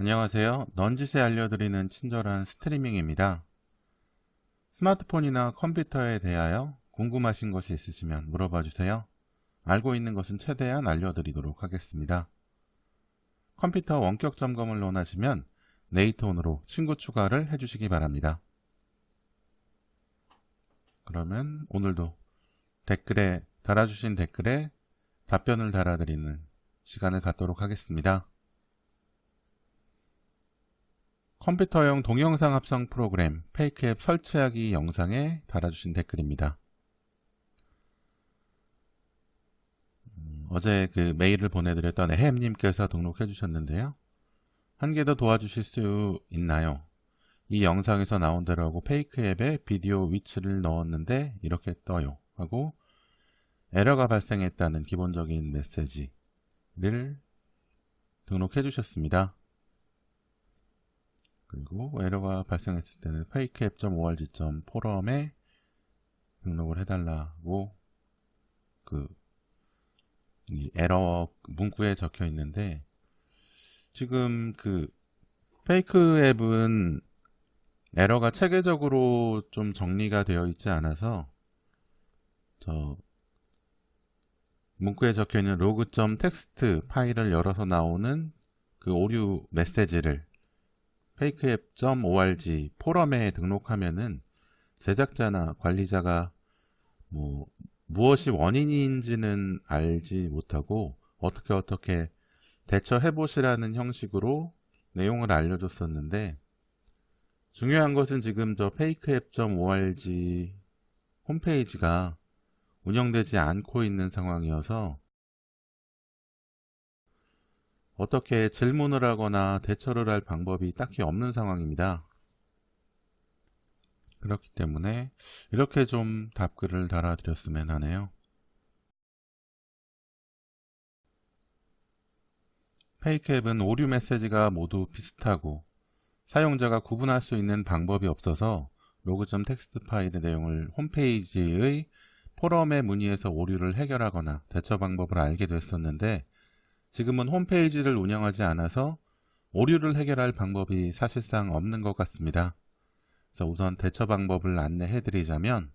안녕하세요. 넌지시 알려드리는 친절한 스트리밍입니다. 스마트폰이나 컴퓨터에 대하여 궁금하신 것이 있으시면 물어봐 주세요. 알고 있는 것은 최대한 알려드리도록 하겠습니다. 컴퓨터 원격 점검을 원하시면 네이트온으로 친구 추가를 해주시기 바랍니다. 그러면 오늘도 댓글에 달아주신 댓글에 답변을 달아드리는 시간을 갖도록 하겠습니다. 컴퓨터용 동영상 합성 프로그램 페이크 앱 설치하기 영상에 달아주신 댓글입니다. 음, 어제 그 메일을 보내드렸던 에햄님께서 등록해 주셨는데요. 한 개 더 도와주실 수 있나요? 이 영상에서 나온 대로 하고 페이크 앱에 비디오 위치를 넣었는데 이렇게 떠요 하고 에러가 발생했다는 기본적인 메시지를 등록해 주셨습니다. 그리고 에러가 발생했을 때는 fakeapp.org.forum에 등록을 해달라고 그 에러 문구에 적혀 있는데 지금 그 페이크 앱은 에러가 체계적으로 좀 정리가 되어 있지 않아서 저 문구에 적혀 있는 log.txt 파일을 열어서 나오는 그 오류 메시지를 fakeapp.org 포럼에 등록하면은 제작자나 관리자가 뭐 무엇이 원인인지는 알지 못하고 어떻게 어떻게 대처해 보시라는 형식으로 내용을 알려줬었는데 중요한 것은 지금 저 fakeapp.org 홈페이지가 운영되지 않고 있는 상황이어서 어떻게 질문을 하거나 대처를 할 방법이 딱히 없는 상황입니다. 그렇기 때문에 이렇게 좀 답글을 달아드렸으면 하네요. 페이크앱은 오류 메시지가 모두 비슷하고 사용자가 구분할 수 있는 방법이 없어서 로그.txt 파일의 내용을 홈페이지의 포럼에 문의해서 오류를 해결하거나 대처 방법을 알게 됐었는데 지금은 홈페이지를 운영하지 않아서 오류를 해결할 방법이 사실상 없는 것 같습니다. 그래서 우선 대처 방법을 안내해 드리자면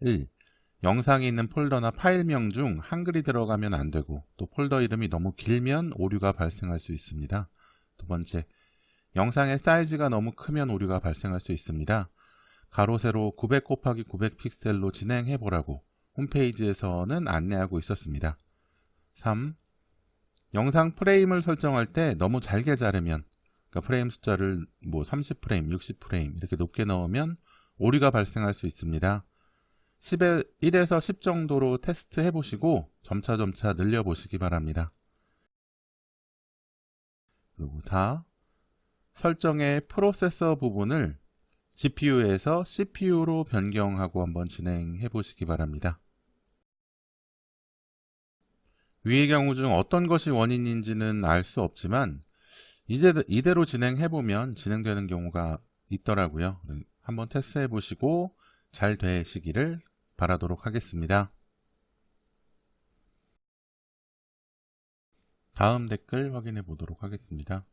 1. 영상이 있는 폴더나 파일명 중 한글이 들어가면 안 되고 또 폴더 이름이 너무 길면 오류가 발생할 수 있습니다. 두 번째, 영상의 사이즈가 너무 크면 오류가 발생할 수 있습니다. 가로 세로 900 곱하기 900 픽셀로 진행해 보라고 홈페이지에서는 안내하고 있었습니다. 3. 영상 프레임을 설정할 때 너무 잘게 자르면 그러니까 프레임 숫자를 뭐 30프레임, 60프레임 이렇게 높게 넣으면 오류가 발생할 수 있습니다. 10에, 1에서 10 정도로 테스트 해 보시고 점차점차 늘려 보시기 바랍니다. 그리고 4. 설정의 프로세서 부분을 GPU에서 CPU로 변경하고 한번 진행해 보시기 바랍니다. 위의 경우 중 어떤 것이 원인인지는 알 수 없지만 이제 이대로 진행해 보면 진행되는 경우가 있더라고요. 한번 테스트해 보시고 잘 되시기를 바라도록 하겠습니다. 다음 댓글 확인해 보도록 하겠습니다.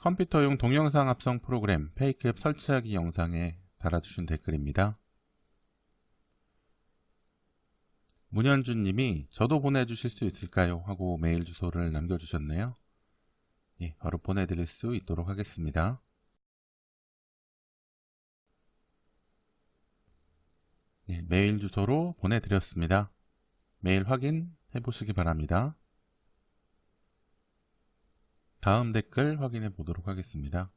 컴퓨터용 동영상 합성 프로그램 페이크앱 설치하기 영상에 달아주신 댓글입니다. 문현준 님이 저도 보내주실 수 있을까요? 하고 메일 주소를 남겨주셨네요. 예, 바로 보내드릴 수 있도록 하겠습니다. 예, 메일 주소로 보내드렸습니다. 메일 확인해 보시기 바랍니다. 다음 댓글 확인해 보도록 하겠습니다.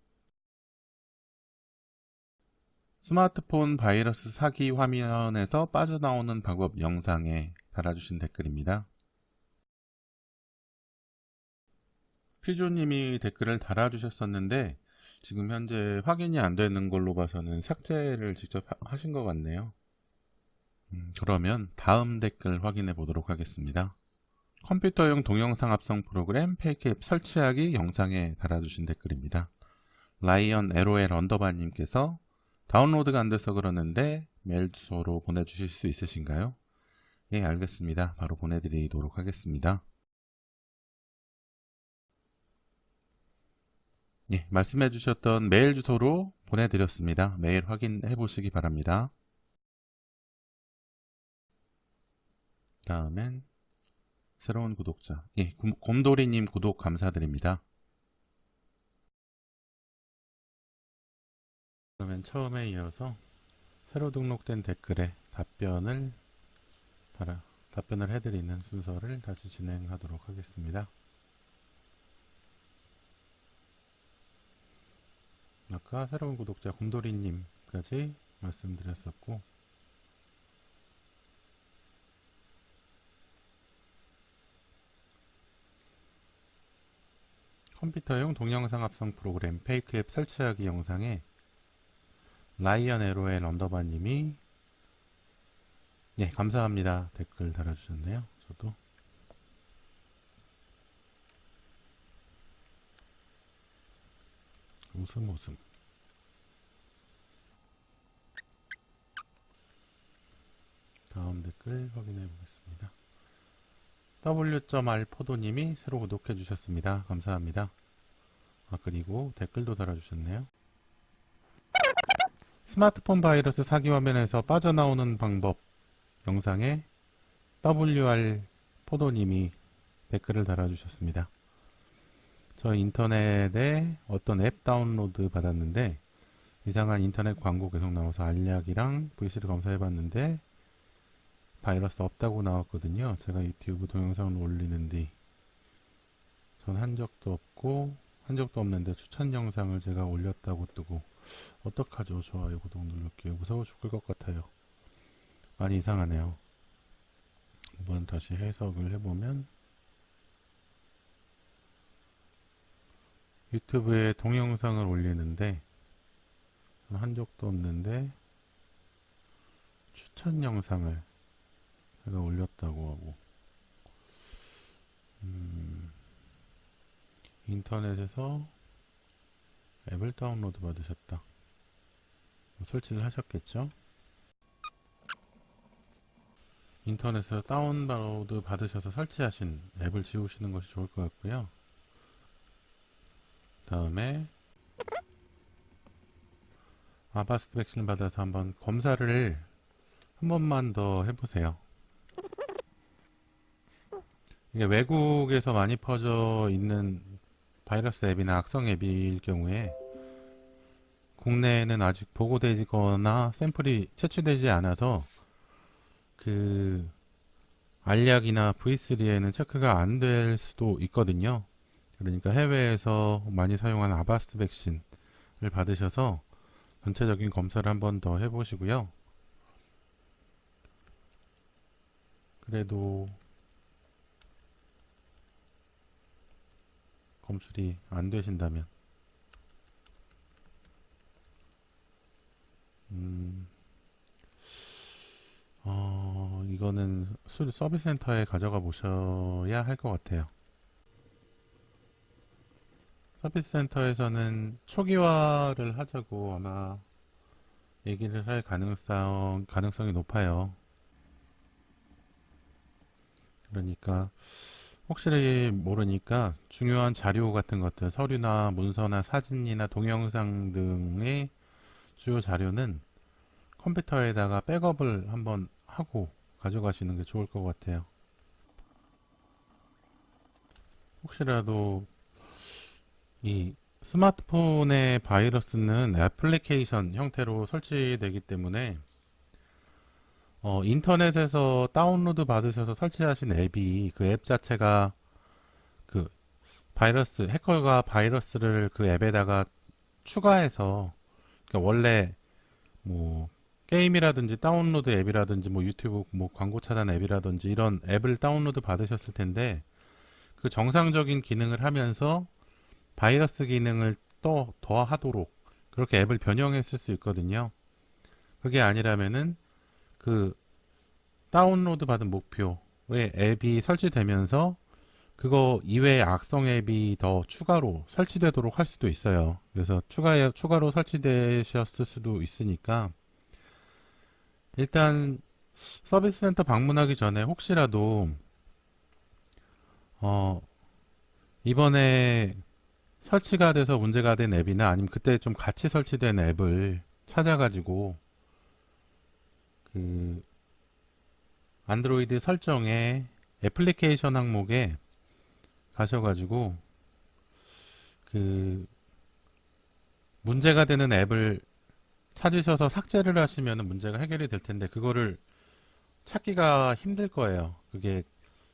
스마트폰 바이러스 사기 화면에서 빠져나오는 방법 영상에 달아주신 댓글입니다. 피조님이 댓글을 달아주셨었는데 지금 현재 확인이 안 되는 걸로 봐서는 삭제를 직접 하신 것 같네요. 음, 그러면 다음 댓글 확인해 보도록 하겠습니다. 컴퓨터용 동영상 합성 프로그램 페이크 앱 설치하기 영상에 달아주신 댓글입니다. 라이언 LOL 언더바님께서 다운로드가 안 돼서 그러는데 메일 주소로 보내주실 수 있으신가요? 예, 알겠습니다. 바로 보내드리도록 하겠습니다. 예, 말씀해 주셨던 메일 주소로 보내드렸습니다. 메일 확인해 보시기 바랍니다. 다음엔 새로운 구독자, 예, 곰돌이님 구독 감사드립니다. 그러면 처음에 이어서 새로 등록된 댓글에 답변을 바라, 답변을 해드리는 순서를 다시 진행하도록 하겠습니다. 아까 새로운 구독자 곰돌이님까지 말씀드렸었고 컴퓨터용 동영상 합성 프로그램 페이크 앱 설치하기 영상에 라이언 에로의 런더바님이 네 감사합니다. 댓글 달아주셨네요 저도. 웃음 웃음 다음 댓글 확인해 보겠습니다. W.r 포도님이 새로 구독해 주셨습니다. 감사합니다. 아 그리고 댓글도 달아주셨네요 스마트폰 바이러스 사기 화면에서 빠져나오는 방법 영상에 WR 포도님이 댓글을 달아주셨습니다. 저 인터넷에 어떤 앱 다운로드 받았는데 이상한 인터넷 광고 계속 나와서 알약이랑 VC를 검사해봤는데 바이러스 없다고 나왔거든요. 제가 유튜브 동영상을 올리는 뒤 전 한 적도 없고 한 적도 없는데 추천 영상을 제가 올렸다고 뜨고 어떡하죠? 좋아요, 구독 눌러게요. 무서워 죽을 것 같아요. 많이 이상하네요. 한번 다시 해석을 해보면 유튜브에 동영상을 올리는데 한 적도 없는데 추천 영상을 제가 올렸다고 하고 음, 인터넷에서 앱을 다운로드 받으셨다. 설치를 하셨겠죠? 인터넷에서 다운로드 받으셔서 설치하신 앱을 지우시는 것이 좋을 것 같고요. 다음에 아바스트 백신을 받아서 한번 검사를 한 번만 더 해보세요. 이게 외국에서 많이 퍼져 있는 바이러스 앱이나 악성 앱일 경우에 국내에는 아직 보고되거나 샘플이 채취되지 않아서 그 알약이나 V3에는 체크가 안 될 수도 있거든요. 그러니까 해외에서 많이 사용하는 아바스트 백신을 받으셔서 전체적인 검사를 한 번 더 해보시고요. 그래도 검출이 안 되신다면 음, 어, 이거는 수- 서비스 센터에 가져가 보셔야 할 것 같아요. 서비스 센터에서는 초기화를 하자고 아마 얘기를 할 가능성, 가능성이 높아요. 그러니까 혹시 모르니까 중요한 자료 같은 것들, 서류나 문서나 사진이나 동영상 등의 주요 자료는 컴퓨터에다가 백업을 한번 하고 가져가시는 게 좋을 것 같아요. 혹시라도 이 스마트폰의 바이러스는 애플리케이션 형태로 설치되기 때문에 어, 인터넷에서 다운로드 받으셔서 설치하신 앱이 그 앱 자체가 그 바이러스 해커가 바이러스를 그 앱에다가 추가해서 그러니까 원래 뭐 게임이라든지 다운로드 앱이라든지 뭐 유튜브 뭐 광고 차단 앱이라든지 이런 앱을 다운로드 받으셨을 텐데 그 정상적인 기능을 하면서 바이러스 기능을 또 더하도록 그렇게 앱을 변형했을 수 있거든요. 그게 아니라면은 그 다운로드 받은 목표의 앱이 설치되면서 그거 이외의 악성 앱이 더 추가로 설치되도록 할 수도 있어요. 그래서 추가 추가로 설치되셨을 수도 있으니까 일단 서비스 센터 방문하기 전에 혹시라도 어 이번에 설치가 돼서 문제가 된 앱이나 아니면 그때 좀 같이 설치된 앱을 찾아가지고 그 안드로이드 설정에 애플리케이션 항목에 가셔가지고 그 문제가 되는 앱을 찾으셔서 삭제를 하시면 문제가 해결이 될 텐데 그거를 찾기가 힘들 거예요. 그게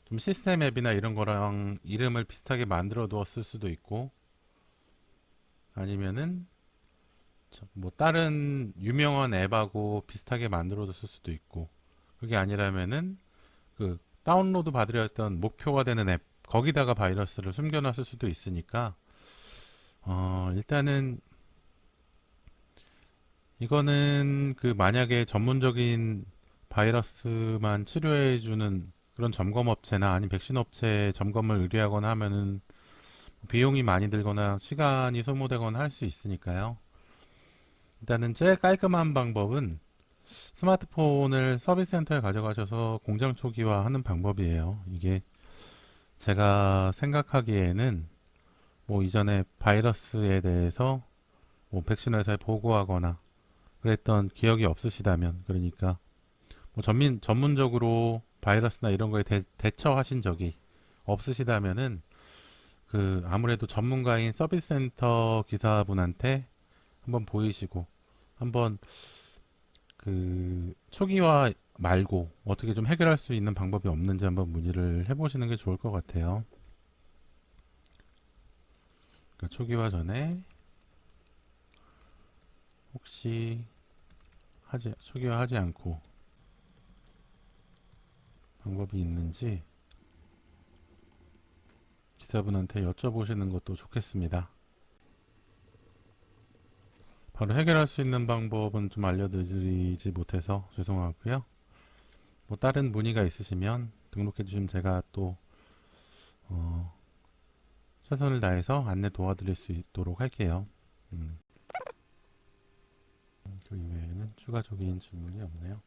좀 시스템 앱이나 이런 거랑 이름을 비슷하게 만들어 두었을 수도 있고 아니면은 저- 뭐 다른 유명한 앱하고 비슷하게 만들어 뒀을 수도 있고 그게 아니라면은 그 다운로드 받으려 했던 목표가 되는 앱 거기다가 바이러스를 숨겨놨을 수도 있으니까 어 일단은 이거는 그 만약에 전문적인 바이러스만 치료해주는 그런 점검 업체나 아니면 백신 업체 점검을 의뢰하거나 하면은 비용이 많이 들거나 시간이 소모되거나 할 수 있으니까요. 일단은 제일 깔끔한 방법은 스마트폰을 서비스 센터에 가져가셔서 공장 초기화하는 방법이에요. 이게 제가 생각하기에는 뭐 이전에 바이러스에 대해서 뭐 백신 회사에 보고하거나 그랬던 기억이 없으시다면 그러니까 뭐 전민 전문적으로 바이러스나 이런 거에 대, 대처하신 적이 없으시다면은 그 아무래도 전문가인 서비스 센터 기사분한테 한번 보이시고 한번 그 초기화 말고 어떻게 좀 해결할 수 있는 방법이 없는지 한번 문의를 해보시는 게 좋을 것 같아요. 그러니까 초기화 전에 혹시 하지 초기화 하지 않고 방법이 있는지 기사분한테 여쭤보시는 것도 좋겠습니다. 바로 해결할 수 있는 방법은 좀 알려드리지 못해서 죄송하고요. 뭐 다른 문의가 있으시면 등록해 주시면 제가 또 어, 최선을 다해서 안내 도와드릴 수 있도록 할게요. 음. 그 이외에는 추가적인 질문이 없네요.